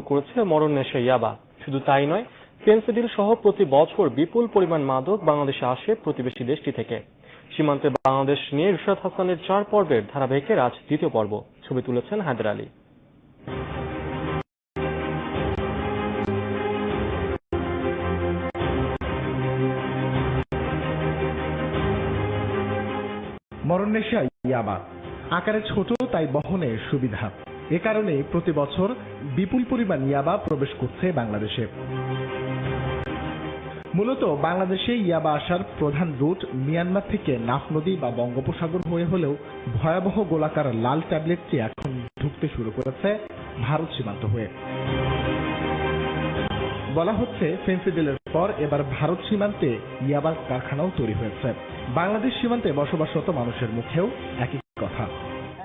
শুরু করেছে মরণ নেশা ইয়াবা। শুধু তাই নয় ফেন্সিডিল সহ প্রতি বছর বিপুল পরিমাণ মাদক বাংলাদেশে আসে প্রতিবেশী দেশটি থেকে। সীমান্তে বাংলাদেশ নিয়ে রুশাদ হাসানের চার পর্বের ধারাবাহিকের আজ দ্বিতীয় পর্ব। ছবি তুলেছেন হায়দার আলী। মরণনেশা ইয়াবা। আকারে ছোট, তাই বহনে সুবিধা। এ কারণে প্রতি বছর বিপুল পরিমাণ ইয়াবা প্রবেশ করছে বাংলাদেশে। মূলত বাংলাদেশে ইয়াবা আসার প্রধান রুট মিয়ানমার থেকে নাফ নদী বা বঙ্গোপসাগর হয়ে হলেও ভয়াবহ গোলাকার লাল ট্যাবলেটটি এখন ঢুকতে শুরু করেছে ভারত সীমান্ত হয়ে। বলা হচ্ছে, ফেন্সিডিলের পর এবার ভারত সীমান্তে ইয়াবার কারখানাও তৈরি হয়েছে। বাংলাদেশ সীমান্তে বসবাসরত মানুষের মুখেও একই কথা।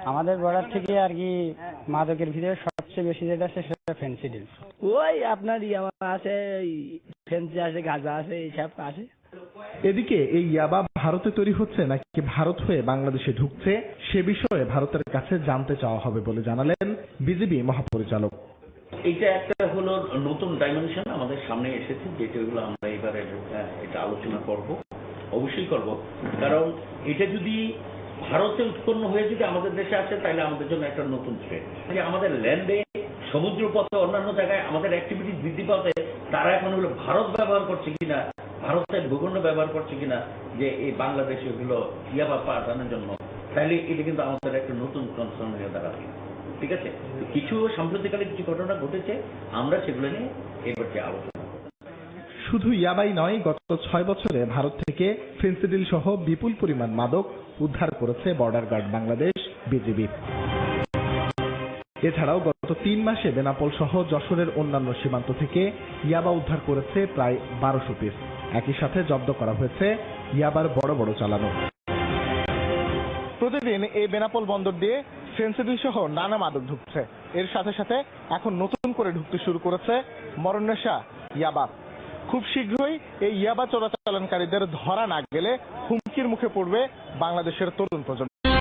আমাদের বর্ডার থেকে আর কি মাদকের ভিতরে সবচেয়ে বেশি যেটা আছে সেটা ফেন্সিডিল ওই আপনার ইয়ামা আছে ফেন্সি আছে গাঁজা আছে এইসব আছে। এদিকে এই ইয়াবা ভারতে তৈরি হচ্ছে নাকি ভারত হয়ে বাংলাদেশে ঢুকছে সে বিষয়ে ভারতের কাছে জানতে চাওয়া হবে বলে জানালেন বিজেপি মহাপরিচালক। এইটা একটা হলো নতুন ডাইমেনশন আমাদের সামনে এসেছে যেটা আমরা এবারে এটা আলোচনা করব অবশ্যই করব। কারণ এটা যদি ভারতে উৎপন্ন হয়ে যদি আমাদের দেশে আসে, তাহলে আমাদের জন্য একটা নতুন থ্রেট যে আমাদের ল্যান্ডে সমুদ্র পথে অন্যান্য জায়গায় আমাদের অ্যাক্টিভিটি বৃদ্ধি পাতে তারা এখন হলো ভারত ব্যবহার করছে কিনা, ভারতের ভূখণ্ড ব্যবহার করছে কিনা, যে এই বাংলাদেশে ওগুলো ইয়াবা পাঠানোর জন্য, তাহলে এটা কিন্তু আমাদের একটা নতুন কনসার্ন হয়ে দাঁড়াবে ঠিক আছে কিছু সাম্প্রতিককালে কিছু ঘটনা ঘটেছে, আমরা সেগুলো নিয়ে এবার যে আলোচনা। শুধু ইয়াবাই নয়, গত ছয় বছরে ভারত থেকে ফেন্সিডিল সহ বিপুল পরিমাণ মাদক উদ্ধার করেছে বর্ডার গার্ড বাংলাদেশ, বিজিবি। এছাড়াও গত তিন মাসে বেনাপোল সহ যশোরের অন্যান্য সীমান্ত থেকে ইয়াবা উদ্ধার করেছে প্রায় বারোশো পিস। একই সাথে জব্দ করা হয়েছে ইয়াবার বড় বড় চালানো। প্রতিদিন এই বেনাপোল বন্দর দিয়ে ফেন্সিডিল সহ নানা মাদক ঢুকছে। এর সাথে সাথে এখন নতুন করে ঢুকতে শুরু করেছে মরণনেশা ইয়াবা। খুব শীঘ্রই এই ইয়াবা চোরাচালানকারীদের ধরা না গেলে হুমকির মুখে পড়বে বাংলাদেশের তরুণ প্রজন্ম।